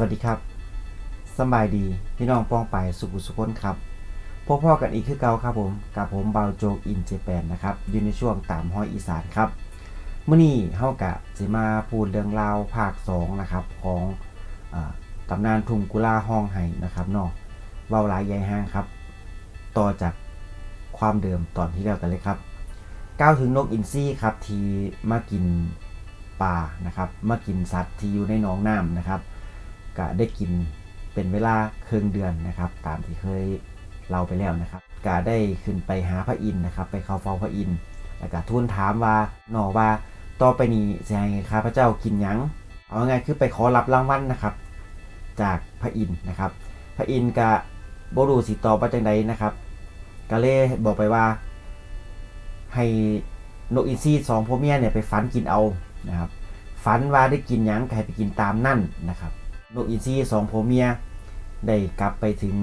วัสดีครับสบายดีพี่น้องป้องไปสุขุสุขนครับพบพ่อกันอีกคือเก่าครับผมกับผมเบาโจกอินเจแปนนะครับอยู่ในช่วงตามห้อยอีสานครับเมื่อนี้เฮากะสิมาพูดเรื่องราวภาค2นะครับของอตำนานทุ่งกุลาห้องไห้นะครับเนาะเบาหลายใหญ่ห้างครับ ต่อจากความเดิมตอนที่แล้วกันเลยครับก้าวถึงนกอินทรีครับที่มากินปลานะครับมากินสัตว์ที่อยู่ในหนองน้ำนะครับ ก็ได้กินเป็นเวลาครึ่งเดือนนะครับ ตามที่เคยเล่าไปแล้วนะครับก็ได้ขึ้นไปหาพระอินทร์นะครับ ไปเข้าเฝ้าพระอินทร์แล้วก็ทูลถามว่าหนอว่าต่อไปนี้จะให้ข้าพเจ้ากินหยังเอาไงคือไปขอรับรางวัลนะครับ จากพระอินทร์นะครับ พระอินทร์ก็บ่รู้สิตอบว่าจังใดนะครับก็เลยบอกไปว่า ให้นกอินทรีสองพ่อเมียเนี่ยไปฝันกินเอานะครับฝันว่าได้กินหยังให้ไปกินตามนั่นนะครับ นกอินทรีสองผัวเมียได้กลับไปถึง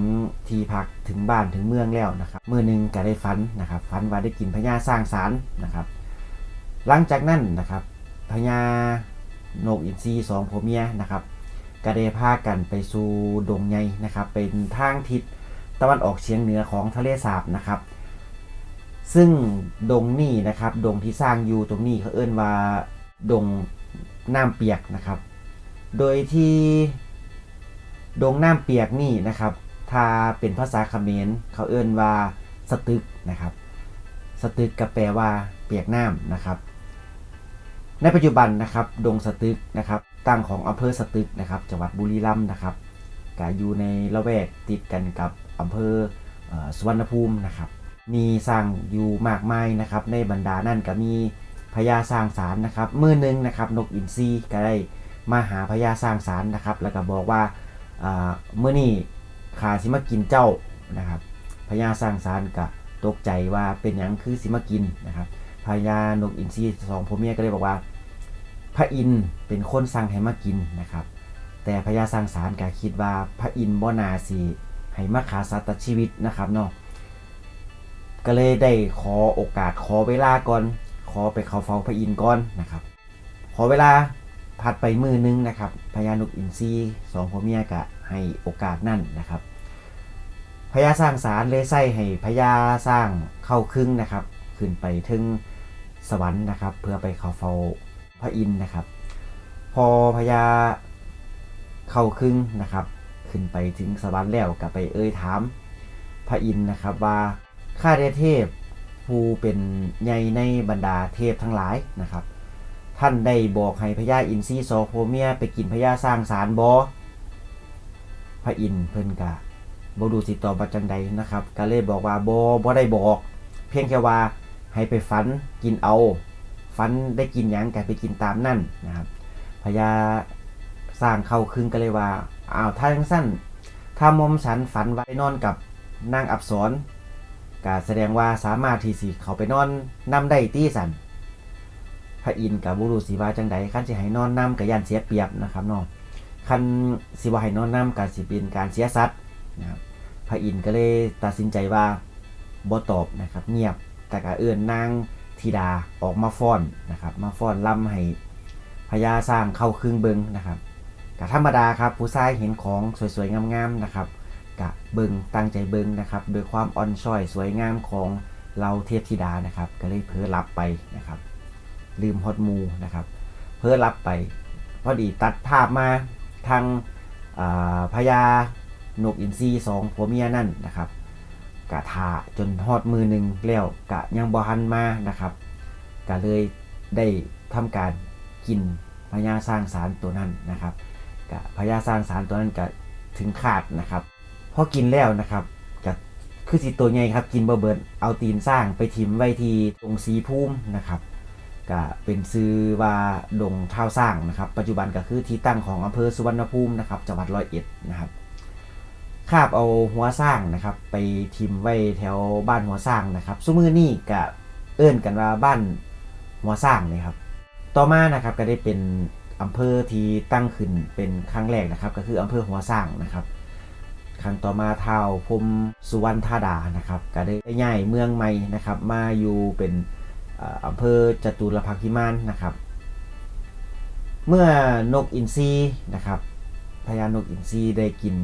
ที่พักถึงบ้านถึงเมืองแล้วนะครับเมื่อหนึงก็ได้ฝันนะครับฝันว่าได้กินพญาสร้างสารนะครับ หลังจากนั้นนะครับพญานกอินทรีสองผัวเมียนะครับก็ได้พากันไปสู่ดงใหญ่นะครับ เป็นทางทิศตะวันออกเฉียงเหนือของทะเลสาบนะครับ ซึ่งดงนี่นะครับดงที่สร้างอยู่ตรงนี้เขาเอิ้นว่าดงน้ำเปียกนะครับ โดยที่ดงน้ำเปียกนี่นะครับ ถ้าเป็นภาษาเขมรเขาเอิ้นว่าสตึกนะครับ สตึกก็แปลว่าเปียกน้ำนะครับ ในปัจจุบันนะครับดงสตึกนะครับ ตั้งของอำเภอสตึกนะครับ จังหวัดบุรีรัมย์นะครับก็อยู่ในละแวกติดกันกับอำเภออสุวรรณภูมินะครับ มีสร้างอยู่มากมายนะครับ ในบรรดานั่นก็มีพญาสร้างสารนะครับ มือหนึงนะครับ นกอินทรีก็ได้ มาหาพญาสร้างสารนะครับ แล้วก็บอกว่าเมื่อนี้ขาสิมากินเจ้านะครับพญาสร้างสารก็ตกใจว่าเป็นหยังคือสิมากินนะครับพญานกอินทรีสองผัวเมียก็เลยบอกว่า พระอินเป็นคนสั่งให้มากินนะครับ แต่พญาสร้างสารก็คิดว่าพระอินบ่นาสิให้มาขาสัตว์ชีวิตนะครับเนาะก็เลยได้ขอโอกาสขอเวลาก่อน ขอไปเข้าเฝ้าพระอินทร์ก่อนนะครับ ขอเวลา ผัดไปมือนึงนะครับพญานุกอินทรีสองพ่อเมียกะให้โอกาสนั่นนะครับพญาสร้างสารเลยใส่ให้พญาสร้างเข้าครึ่งนะครับ ขึ้นไปถึงสวรรค์นะครับ เพื่อไปเข้าเฝ้าพระอินทร์นะครับ พอพญาเข้าครึ่งนะครับ ขึ้นไปถึงสวรรค์แล้วก็ไปเอ่ยถามพระอินทร์นะครับว่าข้าได้เทพผู้เป็นใหญ่ในบรรดาเทพทั้งหลายนะครับ ท่านได้บอกให้พญาอินทรีโซโพเมียไปกินพญาสร้างสารบอพระอินเพิ่นกะบดูสิต่อบัจังใดนะครับก็เลยบอกว่าบอบอได้บอก เพียงแค่ว่าให้ไปฝันกินเอาฝันได้กินหยังก็ไปกินตามนั่นนะครับพญาสร้างเข้าครึ่งก็เลยว่าอ้าวถ้าจังสั้นถ้ามอมฉันฝันไว้นอนกับนางอับสรก็แสดงว่าสามารถที่สิเขาไปนอนนำได้ตี้สัน ระอินทร์กับบุรุษสีวาจังใดขั้นสิให้นอนนำกับยันเสียเปรียบนะครับเนาะขั้นสิว่าให้นอนนำกับสิเป็นการเสียสัตว์นะครับพระอินทร์ก็เลยตัดสินใจว่าบ่ตอบนะครับ เงียบแต่ก็เอื้อนนางธิดาออกมาฟ้อนนะครับ มาฟ้อนล่ำให้พญาสร้างเข้าครึ่งเบิงนะครับก็ธรรมดาครับผู้ชายเห็นของสวยๆงามๆนะครับกะเบิงตั้งใจเบิงนะครับโดยความอ่อนช้อยสวยงามของเราเทพธิดานะครับ ก็เลยเพ้อรับไปนะครับ ลืมฮอดมูนะครับ เพ้อรับไป พอดีตัดภาพมาทางาพญานกอินทรีสองผัวเมียนั่นนะครับกะทาจนฮอดมือหนึ่งแล้วกะยังบ่หันมานะครับก็เลยได้ทำการกินพญาสร้างสารตัวนั้นนะครับกะพญาสร้างสารตัวนั้นก็ถึงขาดนะครับพอกินแล้วนะครับก็คือสิตัวใหญ่ครับกินเบอร์เบิร์นเอาตีนสร้างไปทิมไว้ที่ตรงสีพุ่มนะครับ ก็เป็นซื้อว่าดงเท้าสร้างนะครับ ปัจจุบันก็คือที่ตั้งของอำเภอสุวรรณภูมินะครับจังหวัดร้อยเอ็ดนะครับคาบเอาหัวสร้างนะครับ ไปทิมไว้แถวบ้านหัวสร้างนะครับซุมือนี่ก็เอื้นกันว่าบ้านหัวสร้างเลยครับ ต่อมานะครับก็ได้เป็นอำเภอที่ตั้งขึ้นเป็นครั้งแรกนะครับ ก็คืออำเภอหัวสร้างนะครับครั้งต่อมาเท้าพมสุวรรณธาดานะครับ ก็ได้ย้ายเมืองใหม่นะครับ มาอยู่เป็น อำเภอจตุรพักษ์พิมานนะครับ เมื่อนกอินทรีนะครับพญานกอินทรีได้กิน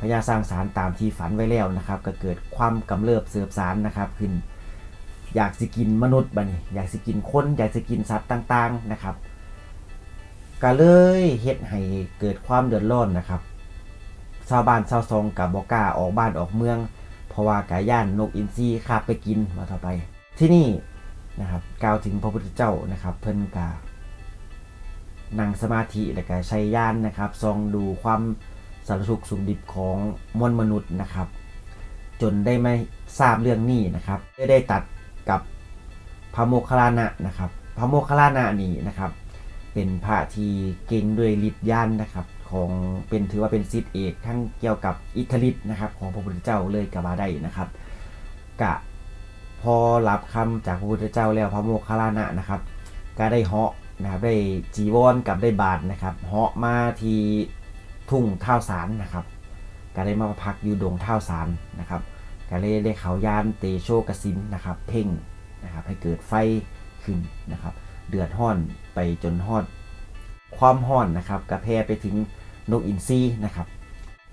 พญาสร้างสารตามที่ฝันไว้แล้วนะครับ ก็เกิดความกำเริบเสือบสารนะครับขึ้น อยากสิกินมนุษย์บันอยากสิกินคน อยากสิกินสัตว์ต่างๆนะครับก็เลยเฮ็ดให้เกิดความเดือดร้อนนะครับชาวบ้านชาวซองกับบอกล้าออกบ้านออกเมือง เพราะว่ากาย่านนกอินทรีคาบไปกินมาต่อไป ที่นี่ นะครับกล่าวถึงพระพุทธเจ้านะครับ เพิ่นกานั่งสมาธิและก็ใช้ย่านนะครับซองดูความสารทุกข์สุขดิบของมวลมนุษย์นะครับ จนได้ไม่ทราบเรื่องนี้นะครับได้ได้ตัดกับพระโมคคัลลานะนะครับ พระโมคคัลลานะนี่นะครับ เป็นพระที่เก่งด้วยฤทธิ์ญาณนะครับของเป็นถือว่าเป็นศิษย์เอกทั้งเกี่ยวกับอิทธิฤทธิ์นะครับ ของพระพุทธเจ้าเลยก็ว่าได้นะครับกะ พอรับคำจากพระพุทธเจ้าแล้วพระโมคคัลลานะนะครับ ก็ได้เหาะนะครับได้จีวรกับได้บาทนะครับเหาะมาที่ทุ่งเท่าสารนะครับ ก็ได้มาพักอยู่ดงเท่าสารนะครับก็เลยได้เขายานเตโชกสินนะครับ เพ่งนะครับให้เกิดไฟขึ้นนะครับ เดือดห้อนไปจนฮอดความห้อนนะครับกระแพร่ไปถึงนกอินทรีนะครับ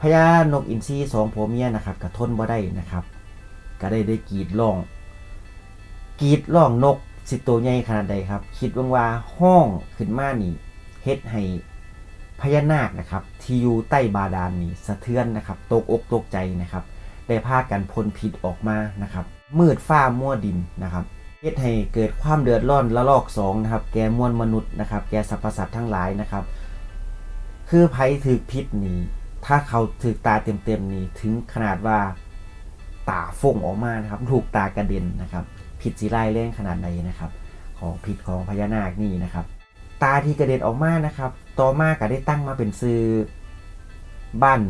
พญานกอินทรีสองผัวเมียนะครับกระทนบ่ได้นะครับ ก็ได้ได้กรีดร้อง กรีดร้องนกสิตัวใหญ่ขนาดใดครับ คิดว่าว่าห้องขึ้นมานี่เฮ็ดให้พญานาคนะครับ ที่อยู่ใต้บาดาลนี่สะเทือนนะครับ ตกอกตกใจนะครับ ได้พากันพ้นพิษออกมานะครับ มืดฟ้ามัวดินนะครับเฮ็ดให้เกิดความเดือดร้อนละลอกสองนะครับ แกมวลมนุษย์นะครับ แกสรรพสัตว์ทั้งหลายนะครับ คือไผถือพิษนี้ ถ้าเขาถือตาเต็มๆนี้ถึงขนาดว่าตาฟงออกมานะครับ ถูกตากระเด็นนะครับ พิษสีไล่เล่งขนาดใดนะครับ ของพิษของพญานาคนี่นะครับ ตาที่กระเด็นออกมานะครับ ต่อมาก็ได้ตั้งมาเป็นซื้อบ้าน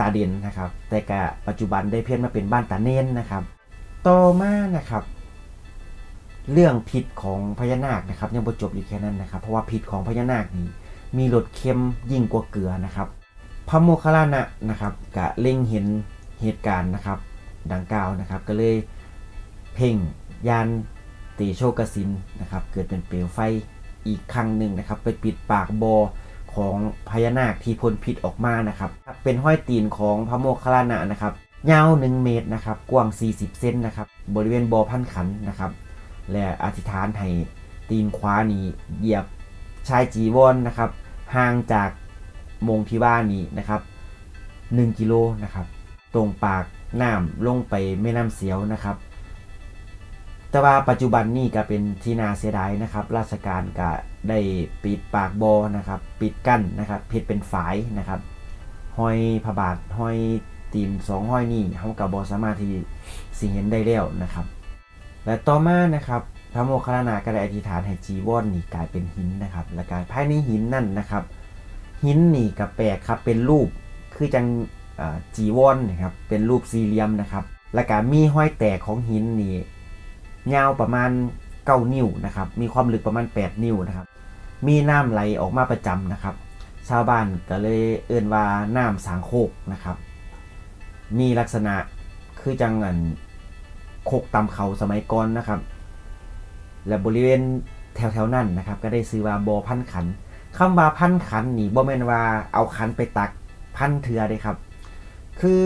ตาเด่นนะครับ แต่กะปัจจุบันได้เพี้ยนมาเป็นบ้านตาเน้นนะครับต่อมานะครับ เรื่องพิษของพญานาคนะครับ ยังบ่จบอยู่แค่นั้นนะครับ เพราะว่าพิษของพญานาคนี้มีรสเค็มยิ่งกว่าเกลือนะครับพระโมคคัลลานะนะครับกะเล็งเห็นเหตุการณ์นะครับ ดังกล่าวนะครับ ก็เลยเพ่ง ยานตีโชกสินนะครับ เกิดเป็นเปลวไฟอีกครั้งหนึ่งนะครับ ไปปิดปากบอของพญานาคที่พ่นพิษออกมานะครับ เป็นห้อยตีนของพระโมคคัลลานะนะครับยาว 1 เมตรนะครับ กว้าง 40 เซนนะครับ บริเวณบอพันขันนะครับ และอธิษฐานให้ตีนขวานี่เหยียบชายจีวรนนะครับ ห่างจากมงที่ว่านี้นะครับ 1 กิโลนะครับ ตรงปากน้ำลงไปแม่น้ำเสียวนะครับ แต่ว่าปัจจุบันนี่ก็เป็นที่นาเสียดายนะครับ ราชการก็ได้ปิดปากบอนะครับ ปิดกั้นนะครับเพชรเป็นฝายนะครับห้อยพระบาทห้อยตีนสองห้อยนี่เขากับบอสามารถที่สิเห็นได้แล้วนะครับ และต่อมานะครับพระโมคคัลลานะก็ได้อธิษฐานให้จีวรนนี่กลายเป็นหินนะครับ และกายภายในหินนั่นนะครับ หินนี่กับแปลกครับเป็นรูปคือจังจีวรนนะครับเป็นรูปสี่เหลี่ยมนะครับ และก็มีห้อยแตกของหินนี่ ยาวประมาณ 9 นิ้วนะครับ มีความลึกประมาณ 8 นิ้วนะครับ มีน้ำไหลออกมาประจำนะครับ ชาวบ้านก็เลยเอื่นว่าน้ำสางโคกนะครับ มีลักษณะคือจังอันโคกตำเขาสมัยก่อนนะครับ และบริเวณแถวๆนั่นนะครับ ก็ได้ซื้อว่าบอพันขันคำว่าพันขันนี่บ่แม่นว่าเอาขันไปตักพันเถือเด้ครับ คือ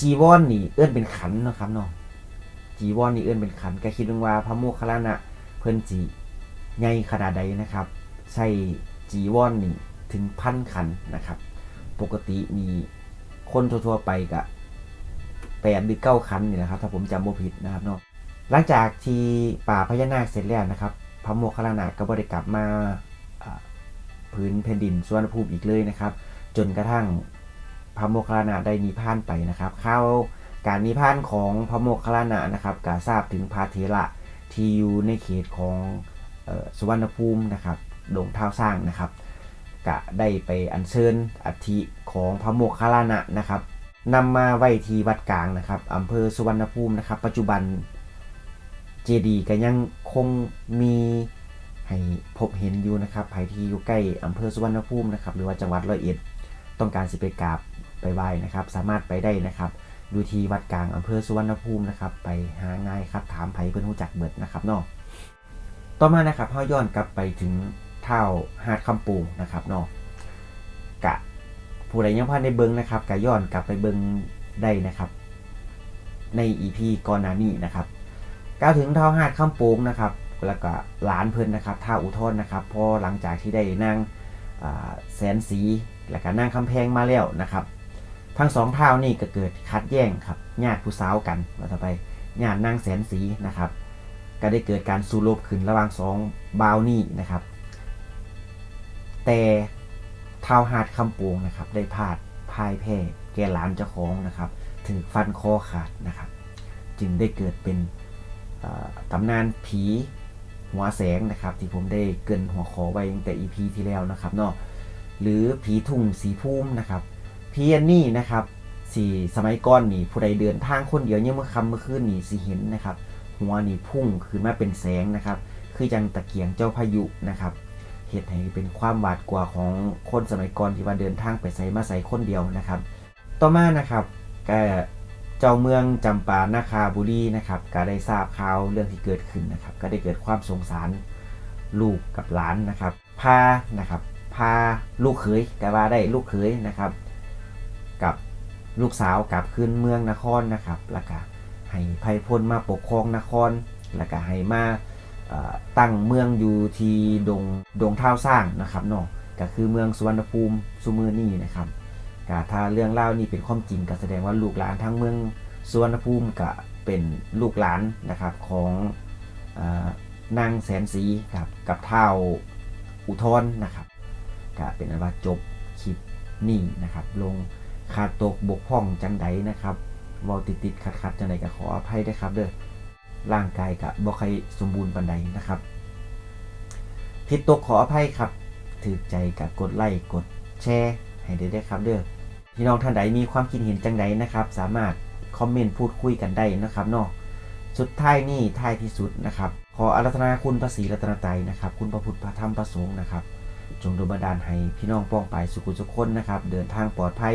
จีวรนนี่เอื้อนเป็นขันนะครับเนาะ จีวรนนี่เอื้อนเป็นขันก็คิดว่าพระโมคคัลลานะเพิ่นจีใหญ่ขนาดใดนะครับ ใช่จีวรนนี่ถึงพันขันนะครับ ปกติมีคนทั่วๆไปก็แปดหรือเก้าขันนี่แหละครับ ถ้าผมจำบ่ผิดนะครับเนาะหลังจากที่ป่าพญานาคเสร็จแล้วนะครับ พระโมคคัลลานะก็บริกลับมาพื้นแผ่นดินสวรรณภูมิอีกเลยนะครับ จนกระทั่งพระโมคคัลลานะได้นิพพานไปนะครับเข้า การนิพพานของพระโมคคัลลานะนะครับก็ทราบถึงพาเทระที่อยู่ในเขตของออสุวรรณภูมินะครับดงเท้าสร้างนะครับก็ได้ไปอัญเชิญอัฐิของพระโมคคัลลานะนะครับนำมาไว้ที่วัดกลางนะครับอำเภอสุวรรณภูมินะครับ ปัจจุบันเจดีย์ก็ยังคงมีให้พบเห็นอยู่นะครับใครที่อยู่ใกล้อำเภอสุวรรณภูมินะครับ หรือว่าจังหวัดร้อยเอ็ด ต้องการสิไปกราบไปไหว้นะครับ สามารถไปได้นะครับ อยู่ที่วัดกลางอำเภอสุวรรณภูมินะครับ ไปหาง่ายครับถามไผเพื่อนรู้จักเบิดนะครับเนาะต่อมานะครับเฮาย้อนกลับไปถึงเท่าหาดคำปูนะครับเนาะผู้ใดยังพลาดในเบิงนะครับก็ย้อนกลับไปเบิงได้นะครับ ในอีพีก่อนหน้านี้นะครับกล่าวถึงเท่าหาดข้ามโป่งนะครับแล้วก็หลานเพิ่นนะครับท่าอุทธรนะครับพอหลังจากที่ได้นั่งแสนสี แล้วก็นั่งคำแพงมาแล้วนะครับ ทั้งสองเท้านี่ก็เกิดคัดแย่งครับญาติผู้สาวกันว่าต่อไปญาตินางแสนสีนะครับ ก็ได้เกิดการสู้รบขึ้นระหว่างสองบาวนี่นะครับ แต่เท้าหาดคำโปงนะครับ ได้พลาดพ่ายแพ้แก่หลานเจ้าของนะครับ ถึงฟันคอขาดนะครับ จึงได้เกิดเป็นตำนานผีหัวแสงนะครับ ที่ผมได้เกินหัวขอไว้ตั้งแต่ EP ที่แล้วนะครับเนาะหรือผีทุ่งสีพุ่มนะครับ ผีอันนี้นะครับสี่สมัยก่อนนี่ผู้ใดเดินทางคนเดียวเนี่ยามมื่อค่ำเมื่อคืนนี่สิเห็นนะครับหัวนี่พุ่งขึ้นมาเป็นแสงนะครับ คือจังตะเกียงเจ้าพายุนะครับเหตุให้เป็นความหวาดกลัวของคนสมัยก่อนที่ว่าเดินทางไปใส่มาใส่คนเดียวนะครับ ต่อมานะครับก็เจ้าเมืองจำปานาคาบุรีนะครับ ก็ได้ทราบข่าวเรื่องที่เกิดขึ้นนะครับ ก็ได้เกิดความสงสารลูกกับหลานนะครับ พานะครับ พาลูกเขยก็ว่าได้ลูกเขยนะครับ กับลูกสาวกลับขึ้นเมืองนครนะครับแล้วก็ให้ไพพลมาปกครองนคร แล้วก็ให้มาตั้งเมืองอยู่ที่ดงดงเท้าสร้างนะครับเนาะก็คือเมืองสุวรรณภูมิสุมือนี่นะครับก็ถ้าเรื่องเล่านี่เป็นความจริงก็แสดงว่าลูกหลานทั้งเมืองสุวรรณภูมิก็เป็นลูกหลานนะครับของอนางแสนสีครับกับเท้าอุทธรนะครับก็เป็นอันว่าจบคลิปนี่นะครับลง ขาดตกบกพร่องจังใดนะครับเวาติดติดขัดขัดจังใดก็ขออภัยด้วยครับเด้อร่างกายกับบ่ใครสมบูรณ์ปันใดนะครับผิดตกขออภัยครับถือใจกับกดไลค์กดแชร์ให้ได้ด้วยครับเด้อพี่น้องท่านใดมีความคิดเห็นจังใดนะครับ สามารถคอมเมนต์พูดคุยกันได้นะครับเนาะสุดท้ายนี่ท้ายที่สุดนะครับ ขออารัธนาคุณพระศรีรัตนตรัยนะครับ คุณพระพุทธพระธรรมพระสงฆ์นะครับ จงดลบันดาลให้พี่น้องป้องไปสุขุสุขคนนะครับ เดินทางปลอดภัย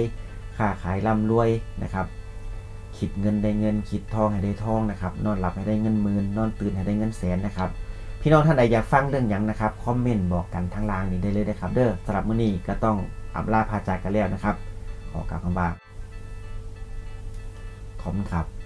ค้าขายร่ำรวยนะครับ คิดเงินได้เงิน คิดทองให้ได้ทองนะครับ นอนหลับให้ได้เงินหมื่นนอนตื่นให้ได้เงินแสนนะครับ พี่น้องท่านใดอยากฟังเรื่องยังนะครับคอมเมนต์บอกกันทางล่างนี้ได้เลยนะครับ เด้อสำหรับมื้อนี้ก็ต้องอับลาพาจากกันแล้วนะครับ ขอกล่าวคำว่าขอบคุณครับ